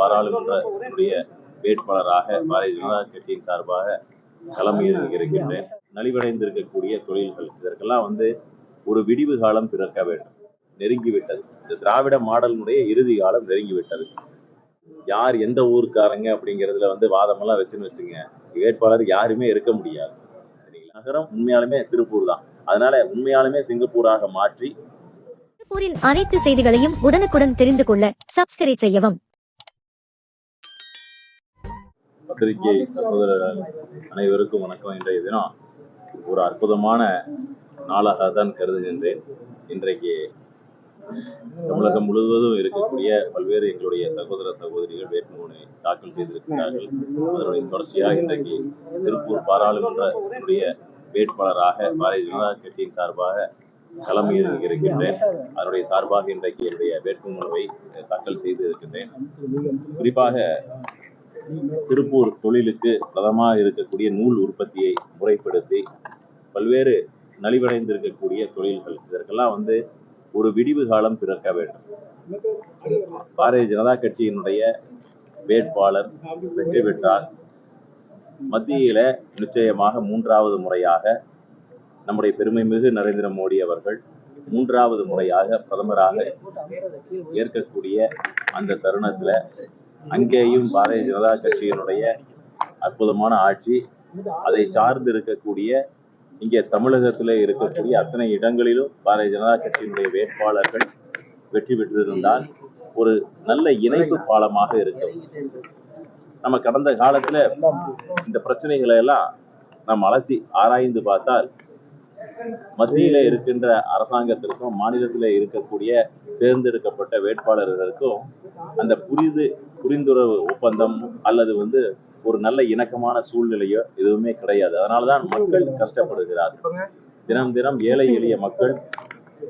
பாராளுமன்றத்துடைய வேட்பாளராக பாரதிய ஜனதா கட்சியின் சார்பாக களம் இருக்கின்றேன். நலிவடைந்திருக்கக்கூடிய தொழில்கள். இதற்கெல்லாம் வந்து ஒரு விடிவு காலம் பிறக்க வேண்டும். நெருங்கிவிட்டது. இந்த திராவிட மாடலினுடைய இறுதி காலம் நெருங்கிவிட்டது. யார் எந்த ஊருக்காரங்க அப்படிங்கிறதுல வந்து வாதமெல்லாம் வச்சுன்னு வச்சுங்க. வேட்பாளர் யாருமே இருக்க முடியாது. சரிங்களா? நகரம் உண்மையாலுமே திருப்பூர் தான். அதனால உண்மையாலுமே சிங்கப்பூராக மாற்றி திருப்பூரின் அனைத்து செய்திகளையும் உடனுக்குடன் தெரிந்து கொள்ள சப்ஸ்கிரைப் செய்யவும். பத்திரிகை சகோதரர்கள் அனைவருக்கும் வணக்கம். இன்றைய தினம் ஒரு அற்புதமான நாளாக தான் கருதுகின்றேன். இன்றைக்கு தமிழகம் முழுவதும் இருக்கக்கூடிய பல்வேறு எங்களுடைய சகோதர சகோதரிகள் வேட்புமனு தாக்கல் செய்திருக்கிறார்கள். அதனுடைய தொடர்ச்சியாக இன்றைக்கு திருப்பூர் பாராளுமன்றத்தினுடைய வேட்பாளராக பாரதிய ஜனதா கட்சியின் சார்பாக களம் இருக்கின்றேன். அதனுடைய சார்பாக இன்றைக்கு என்னுடைய வேட்புமனுவை தாக்கல் செய்து இருக்கின்றேன் குறிப்பாக திருப்பூர் தொழிலுக்கு பிரதமாக இருக்கக்கூடிய நூல் உற்பத்தியை முறைப்படுத்தி பல்வேறு நலிவடைந்திருக்கக்கூடிய தொழில்கள். இதற்கெல்லாம் வந்து ஒரு விடிவு காலம் பிறக்க வேண்டும். பாரதிய ஜனதா கட்சியினுடைய வேட்பாளர் வெற்றி பெற்றால் மத்தியில நிச்சயமாக மூன்றாவது முறையாக நம்முடைய பெருமைமிகு நரேந்திர மோடி அவர்கள் மூன்றாவது முறையாக பிரதமராக ஏற்கக்கூடிய அந்த தருணத்துல அங்கேயும் பாரதிய ஜனதா கட்சியினுடைய அற்புதமான ஆட்சி அதை சார்ந்து இருக்கக்கூடிய இங்கே தமிழகத்தில் இருக்கக்கூடிய அத்தனை இடங்களிலும் பாரதிய ஜனதா கட்சியினுடைய வேட்பாளர்கள் வெற்றி பெற்றிருந்தால் ஒரு நல்ல இணைப்பு பாலமாக இருக்கும். நம்ம கடந்த காலத்துல இந்த பிரச்சனைகளை எல்லாம் நாம் அலசி ஆராய்ந்து பார்த்தால் மத்தியில இருக்கின்ற அரசாங்கத்திற்கும் மாநிலத்தில் இருக்கக்கூடிய தேர்ந்தெடுக்கப்பட்ட வேட்பாளர்களுக்கும் அந்த புரிது புரிந்துறவு ஒப்பந்தம் அல்லது வந்து ஒரு நல்ல இணக்கமான சூழ்நிலையோ எதுவுமே கிடையாது. அதனாலதான் மக்கள் கஷ்டப்படுகிறார்கள். தினம் தினம் ஏழை எளிய மக்கள்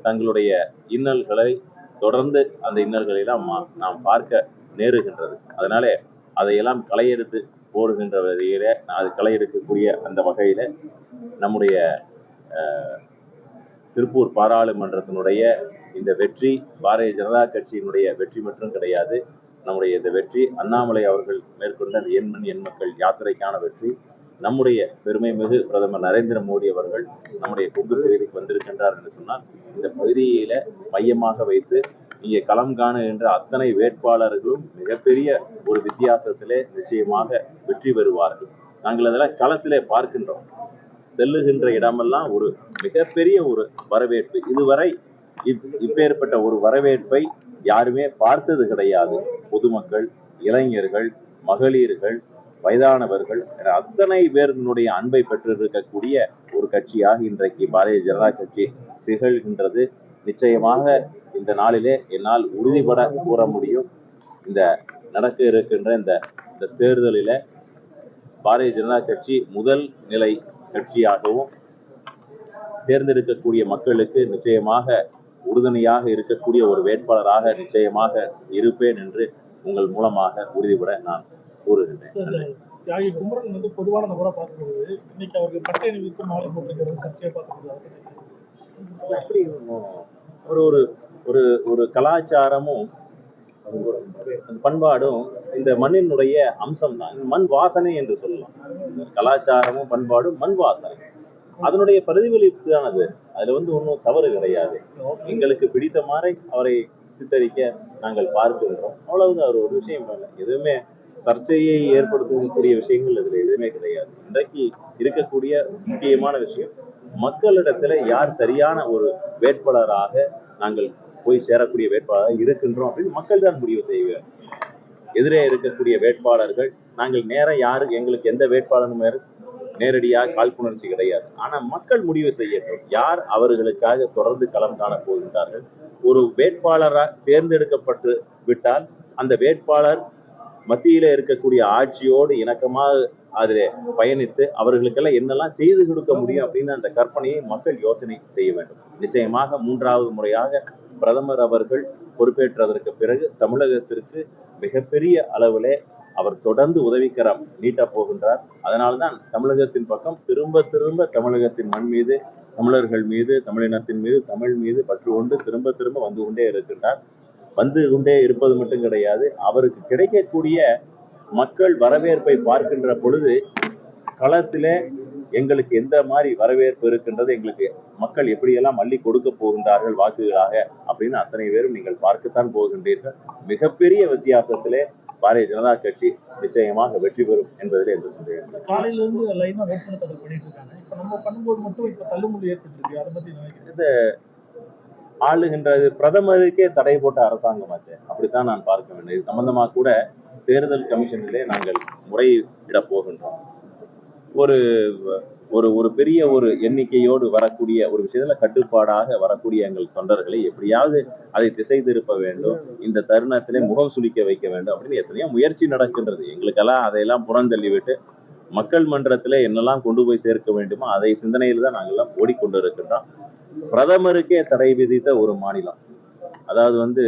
தங்களுடைய இன்னல்களை தொடர்ந்து அந்த இன்னல்களை எல்லாம் நாம் பார்க்க நேருகின்றது. அதனாலே அதையெல்லாம் களையெடுத்து போடுகின்ற வகையில அது களையெடுக்கக்கூடிய அந்த வகையில நம்முடைய திருப்பூர் பாராளுமன்றத்தினுடைய இந்த வெற்றி பாரதிய ஜனதா கட்சியினுடைய வெற்றி மட்டும் கிடையாது. நம்முடைய இந்த வெற்றி அண்ணாமலை அவர்கள் மேற்கொண்ட அந்த எண்மண் எண் மக்கள் யாத்திரைக்கான வெற்றி நம்முடைய பெருமை மிகு பிரதமர் நரேந்திர மோடி அவர்கள் நம்முடைய கொங்கு பகுதிக்கு வந்திருக்கின்றார் என்று சொன்னால் இந்த பகுதியில மையமாக வைத்து இங்கே களம் காணுகின்ற அத்தனை வேட்பாளர்களும் மிகப்பெரிய ஒரு வித்தியாசத்திலே நிச்சயமாக வெற்றி பெறுவார்கள். நாங்கள் அதெல்லாம் களத்திலே பார்க்கின்றோம். செல்லுகின்ற இடமெல்லாம் ஒரு மிகப்பெரிய ஒரு வரவேற்பு. இதுவரை இப்- இப்பேற்பட்ட ஒரு வரவேற்பை யாருமே பார்த்தது கிடையாது. பொதுமக்கள் இளைஞர்கள் மகளிர்கள் வயதானவர்கள் என அத்தனை பேரினுடைய அன்பை பெற்றிருக்கக்கூடிய ஒரு கட்சியாக இன்றைக்கு பாரதிய ஜனதா கட்சி திகழ்கின்றது. நிச்சயமாக இந்த நாளிலே என்னால் உறுதிபட கூற முடியும். இந்த நடக்க இருக்கின்ற இந்த இந்த தேர்தலில் பாரதிய ஜனதா கட்சி முதல் நிலை கட்சியாகவும் தேர்ந்தெடுக்கக்கூடிய மக்களுக்கு நிச்சயமாக உறுதுணையாக இருக்கக்கூடிய ஒரு வேட்பாளராக நிச்சயமாக இருப்பேன் என்று உங்கள் மூலமாக உறுதிபட நான் கூறுகின்றேன். தியாகி குமரன் வந்து பொதுவான நபரா பார்க்கும்போது இன்னைக்கு அவருக்கு பட்டை அணிவித்து மாலை போட்டிருக்கிறது சர்ச்சையை பார்க்கப்படுது அப்படி ஒரு ஒரு ஒரு ஒரு கலாச்சாரமும் பண்பாடும் இந்த மண்ணினுடைய அம்சம் தான் மண் வாசனை என்று சொல்லலாம். கலாச்சாரமும் பண்பாடும் மண் வாசனை. அதனுடைய பிரதிபலிப்பு தான் அது அதுல வந்து ஒன்றும் தவறு கிடையாது. எங்களுக்கு பிடித்த மாதிரி அவரை சித்தரிக்க நாங்கள் பார்க்கின்றோம் அவ்வளவுதான் ஒரு ஒரு விஷயம் இல்லை. எதுவுமே சர்ச்சையை ஏற்படுத்தக்கூடிய விஷயங்கள் இதுல எதுவுமே கிடையாது. இன்றைக்கு இருக்கக்கூடிய முக்கியமான விஷயம் மக்களிடத்துல யார் சரியான ஒரு வேட்பாளராக நாங்கள் போய் சேரக்கூடிய வேட்பாளராக இருக்கின்றோம் அப்படின்னு மக்கள் தான் முடிவு செய்வார் எதிரே இருக்கக்கூடிய வேட்பாளர்கள் நாங்கள் நேரம் யாரு எங்களுக்கு எந்த வேட்பாளர் நேரடியாக காழ்ப்புணர்ச்சி கிடையாது. ஆனா மக்கள் முடிவு செய்யட்டும். யார் அவர்களுக்காக தொடர்ந்து களம் காண போகின்றார்கள்? ஒரு வேட்பாளராக தேர்ந்தெடுக்கப்பட்டு விட்டால் அந்த வேட்பாளர் மத்தியில இருக்கக்கூடிய ஆட்சியோடு இணக்கமாக அதில் பயணித்து அவர்களுக்கெல்லாம் என்னெல்லாம் செய்து கொடுக்க முடியும் அப்படின்னு அந்த கற்பனையை மக்கள் யோசனை செய்ய வேண்டும். நிச்சயமாக மூன்றாவது முறையாக பிரதமர் அவர்கள் பொறுப்பேற்றதற்கு பிறகு தமிழகத்திற்கு மிகப்பெரிய அளவிலே அவர் தொடர்ந்து உதவிக்கரம் நீட்டப் போகின்றார். அதனால்தான் தமிழகத்தின் பக்கம் திரும்ப திரும்ப தமிழகத்தின் மண் மீது தமிழர்கள் மீது தமிழினத்தின் மீது தமிழ் மீது பற்று கொண்டு திரும்ப திரும்ப வந்து கொண்டே இருக்கின்றார். வந்து கொண்டே இருப்பது மட்டும் கிடையாது. அவருக்கு கிடைக்கக்கூடிய மக்கள் வரவேற்பை பார்க்கின்ற பொழுது களத்திலே எங்களுக்கு எந்த மாதிரி வரவேற்பு இருக்கின்றது எங்களுக்கு மக்கள் எப்படியெல்லாம் மல்லி கொடுக்க போகின்றார்கள் வாக்குகளாக அப்படின்னு அத்தனை பேரும் நீங்கள் பார்க்கத்தான் போகின்றீர்கள். மிகப்பெரிய வித்தியாசத்திலே பாரதிய ஜனதா கட்சி நிச்சயமாக வெற்றி பெறும் என்பதிலே எந்த சந்தேகம் இல்லை. காலையில இருந்து லைனா வேட்புமனு தாக்கல் பண்ணிட்டு இருக்காங்க இப்ப நம்ம பண்ணும்போது மட்டும் இப்ப தள்ளுமுள்ளி ஏற்பட்டிருக்கு. அதை பத்தி நினைக்கிறேன். ஆளுகின்றது பிரதமருக்கே தடை போட்ட அரசாங்கமாச்சு. அப்படித்தான் நான் பார்க்க வேண்டும். இது சம்பந்தமா கூட தேர்தல் கமிஷனிலே நாங்கள் முறையிட போகின்றோம். ஒரு ஒரு ஒரு பெரிய ஒரு எண்ணிக்கையோடு வரக்கூடிய ஒரு விஷயத்துல கட்டுப்பாடாக வரக்கூடிய எங்கள் தொண்டர்களை எப்படியாவது அதை திசை திருப்ப வேண்டும். இந்த தருணத்திலே முகம் சுளிக்க வைக்க வேண்டும் அப்படின்னு எத்தனையோ முயற்சி நடக்கின்றது. எங்களுக்கெல்லாம் அதையெல்லாம் புறந்தள்ளிவிட்டு மக்கள் மன்றத்தில் என்னெல்லாம் கொண்டு போய் சேர்க்க வேண்டுமோ அதை சிந்தனையில் தான் நாங்கள்லாம் ஓடிக்கொண்டு இருக்கின்றோம் பிரதமருக்கே தடை விதித்த ஒரு மாநிலம். அதாவது வந்து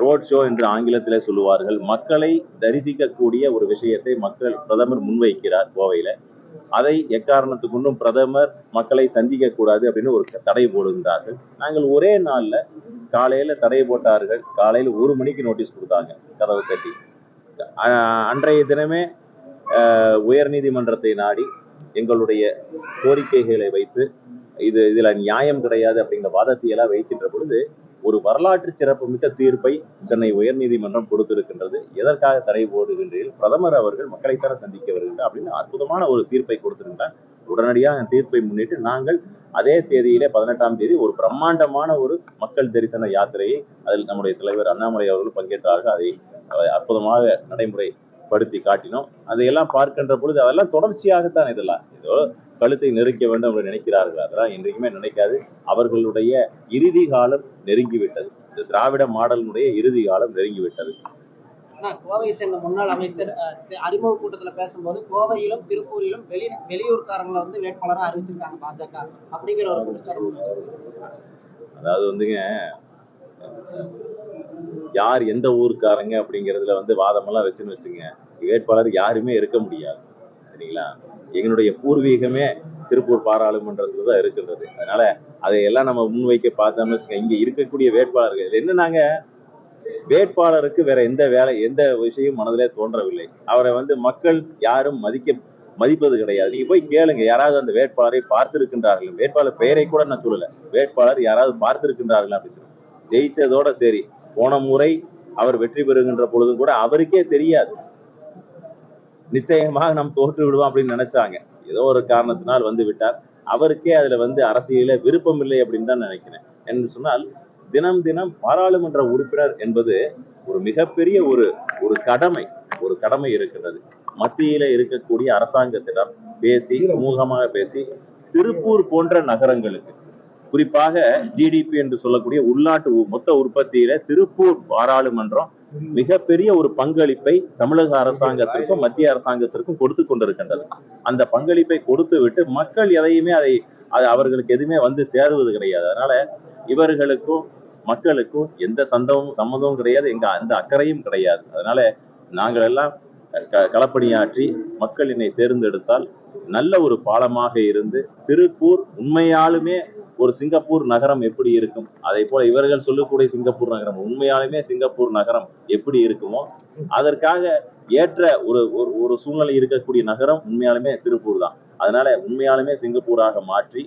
ரோட் ஷோ என்று ஆங்கிலத்திலே சொல்லுவார்கள் மக்களை தரிசிக்கக்கூடிய ஒரு விஷயத்தை மக்கள் பிரதமர் முன்வைக்கிறார் கோவையில். அதை எக்காரணத்து கொண்டும் பிரதமர் மக்களை சந்திக்க கூடாது அப்படின்னு ஒரு தடை போடுகின்றார்கள். நாங்கள் ஒரே நாள்ல காலையில தடை போட்டார்கள். காலையில ஒரு மணிக்கு நோட்டீஸ் கொடுத்தாங்க கதவு கட்டி. அஹ் அன்றைய தினமே அஹ், உயர்நீதிமன்றத்தை நாடி எங்களுடைய கோரிக்கைகளை வைத்து இது இதுல நியாயம் கிடையாது அப்படிங்கிற வாதத்தை எல்லாம் வைக்கின்ற பொழுது ஒரு வரலாற்று சிறப்புமிக்க தீர்ப்பை சென்னை உயர்நீதிமன்றம் கொடுத்திருக்கின்றது. எதற்காக தடை போடுகின்றீர்கள்? பிரதமர் அவர்கள் மக்களைத்தானே சந்திக்க வருகின்றார் அப்படின்னு அற்புதமான ஒரு தீர்ப்பை கொடுத்திருந்தார். உடனடியாக அந்த தீர்ப்பை முன்னிட்டு நாங்கள் அதே தேதியிலே பதினெட்டாம் தேதி ஒரு பிரம்மாண்டமான ஒரு மக்கள் தரிசன யாத்திரையை அதில் நம்முடைய தலைவர் அண்ணாமலை அவர்கள் பங்கேற்றார்கள். அதை அற்புதமாக நடைமுறைப்படுத்தி காட்டினோம். அதையெல்லாம் பார்க்கின்ற பொழுது அதெல்லாம் தொடர்ச்சியாகத்தான் இதெல்லாம். ஏதோ கழுத்தை நெருக்க வேண்டும் என்று நினைக்கிறார்கள். அதெல்லாம் என்றைக்குமே நினைக்காது. அவர்களுடைய இறுதி காலம் நெருங்கிவிட்டது. இந்த திராவிட மாடலினுடைய இறுதி காலம் நெருங்கிவிட்டது. கோவையை சேர்ந்த முன்னாள் அமைச்சர் அறிமுக கூட்டத்துல பேசும்போது கோவையிலும் திருப்பூரிலும் வெளி வெளியூர்காரங்களை வந்து வேட்பாளரா அறிவிச்சிருக்காங்க பாஜக. அப்படிங்கிற ஒரு குற்றச்சாட்டு. அதாவது வந்துங்க யார் எந்த ஊருக்காரங்க அப்படிங்கிறதுல வந்து வாதமெல்லாம் வச்சுன்னு வச்சுங்க. வேட்பாளர் யாருமே இருக்க முடியாது. சரிங்களா? எங்களுடைய பூர்வீகமே திருப்பூர் பாராளுமன்றத்தில் தான் இருக்கின்றது. அதனால அதையெல்லாம் நம்ம முன்வைக்க பார்த்தோம்னு வச்சுங்க இங்க இருக்கக்கூடிய வேட்பாளர்கள் என்ன நாங்கள் வேட்பாளருக்கு வேற எந்த வேலை எந்த விஷயம் மனதிலே தோன்றவில்லை. அவரை வந்து மக்கள் யாரும் மதிக்க மதிப்பது கிடையாது. நீங்க போய் கேளுங்க யாராவது அந்த வேட்பாளரை பார்த்திருக்கின்றார்கள். வேட்பாளர் பெயரை கூட நான் சொல்லல. வேட்பாளர் யாராவது பார்த்திருக்கின்றார்கள் அப்படின்னு சொல்லி. ஜெயிச்சதோட சரி போன முறை அவர் வெற்றி பெறுகின்ற பொழுதும் கூட அவருக்கே தெரியாது. நிச்சயமாக நாம் தோற்று விடுவோம் அப்படின்னு நினைச்சாங்க. ஏதோ ஒரு காரணத்தினால் வந்து விட்டார். அவருக்கே அதுல வந்து அரசியல விருப்பம் இல்லை அப்படின்னு தான் நினைக்கிறேன். என்று சொன்னால் தினம் தினம் பாராளுமன்ற உறுப்பினர் என்பது ஒரு மிகப்பெரிய ஒரு ஒரு கடமை ஒரு கடமை இருக்கின்றது மத்தியில இருக்கக்கூடிய அரசாங்கத்திடம் பேசி சுமூகமாக பேசி திருப்பூர் போன்ற நகரங்களுக்கு குறிப்பாக ஜிடிபி என்று சொல்லக்கூடிய உள்நாட்டு மொத்த உற்பத்தியில திருப்பூர் பாராளுமன்றம் மிகப்பெரிய ஒரு பங்களிப்பை தமிழக அரசாங்கத்திற்கும் மத்திய அரசாங்கத்திற்கும் கொடுத்து கொண்டிருக்கின்றது. அந்த பங்களிப்பை கொடுத்து விட்டு மக்கள் எதையுமே அதை அது அவர்களுக்கு எதுவுமே வந்து சேருவது கிடையாது. அதனால இவர்களுக்கும் மக்களுக்கும் எந்த சந்தமும் சம்மந்தமும் கிடையாது. எங்க அந்த அக்கறையும் கிடையாது. அதனால நாங்கள் எல்லாம் களப்பணியாற்றி மக்கள் என்னை தேர்ந்தெடுத்தால் நல்ல ஒரு பாலமாக இருந்து திருப்பூர் உண்மையாலுமே ஒரு சிங்கப்பூர் நகரம் எப்படி இருக்கும்? அதை போல இவர்கள் சொல்லக்கூடிய சிங்கப்பூர் நகரம் உண்மையாலுமே சிங்கப்பூர் நகரம் எப்படி இருக்குமோ அதற்காக ஏற்ற ஒரு ஒரு ஒரு சூழ்நிலை இருக்கக்கூடிய நகரம் உண்மையாலுமே திருப்பூர் தான். அதனால உண்மையாலுமே சிங்கப்பூராக மாற்றி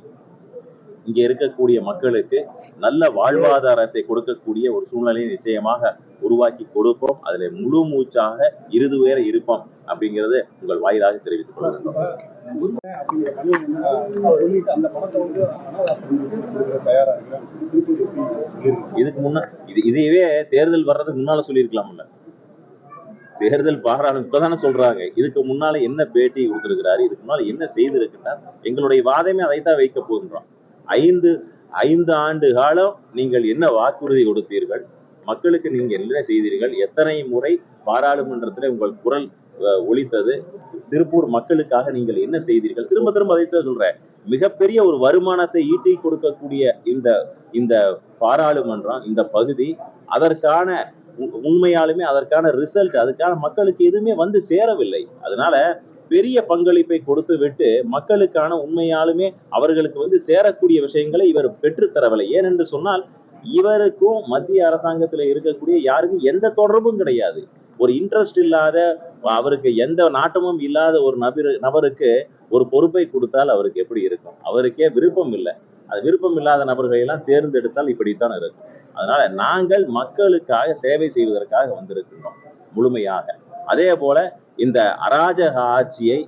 இங்க இருக்கக்கூடிய மக்களுக்கு நல்ல வாழ்வாதாரத்தை கொடுக்கக்கூடிய ஒரு சூழ்நிலையை நிச்சயமாக உருவாக்கி கொடுப்போம். அதுல முழு மூச்சாக இறுதி வேற இருப்போம் அப்படிங்கறது உங்கள் வாயிலாக தெரிவித்துக் கொள்கின்றோம் இதுக்கு முன்ன இது இதையவே தேர்தல் வர்றதுக்கு முன்னால சொல்லியிருக்கலாம்ல. தேர்தல் பாராளும் இப்பதானே சொல்றாங்க. இதுக்கு முன்னால என்ன பேட்டி கொடுத்திருக்கிறாரு? இதுக்கு முன்னால என்ன செய்திருக்கிறார்? எங்களுடைய வாதமே அதைத்தான் வைக்க போகின்றோம். ஐந்து ஐந்து ஆண்டு காலம் நீங்கள் என்ன வாக்குறுதி கொடுத்தீர்கள்? மக்களுக்கு நீங்கள் என்ன செய்தீர்கள்? எத்தனை முறை பாராளுமன்றத்தில் உங்கள் குரல் ஒழித்தது திருப்பூர் மக்களுக்காக நீங்கள் என்ன செய்தீர்கள்? திரும்ப திரும்ப அதை சொல்றேன். மிகப்பெரிய ஒரு வருமானத்தை ஈட்டி கொடுக்கக்கூடிய இந்த இந்த பாராளுமன்றம் இந்த பகுதி அதற்கான உ- உண்மையாலுமே அதற்கான ரிசல்ட் அதுக்கான மக்களுக்கு எதுவுமே வந்து சேரவில்லை. அதனால பெரிய பங்களிப்பை கொடுத்து விட்டு மக்களுக்கான உண்மையாலுமே அவர்களுக்கு வந்து சேரக்கூடிய விஷயங்களை இவர் பெற்றுத்தரவில்லை. ஏனென்று சொன்னால் இவருக்கும் மத்திய அரசாங்கத்துல இருக்கக்கூடிய யாருக்கும் எந்த தொடர்பும் கிடையாது. ஒரு இன்ட்ரெஸ்ட் இல்லாத அவருக்கு எந்த நாட்டமும் இல்லாத ஒரு நபர் நபருக்கு ஒரு பொறுப்பை கொடுத்தால் அவருக்கு எப்படி இருக்கும்? அவருக்கே விருப்பம் இல்லை. அது விருப்பம் இல்லாத நபர்களை எல்லாம் தேர்ந்தெடுத்தால் இப்படித்தான் இருக்கும். அதனால நாங்கள் மக்களுக்காக சேவை செய்வதற்காக வந்திருக்கிறோம் முழுமையாக. அதே போல இந்த அராஜக ஆட்சியை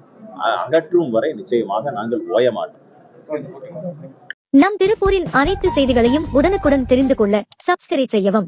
அகற்றும் வரை நிச்சயமாக நாங்கள் ஓய மாட்டோம். நம் திருப்பூரின் அனைத்து செய்திகளையும் உடனுக்குடன் தெரிந்து கொள்ள சப்ஸ்கிரைப் செய்யவும்.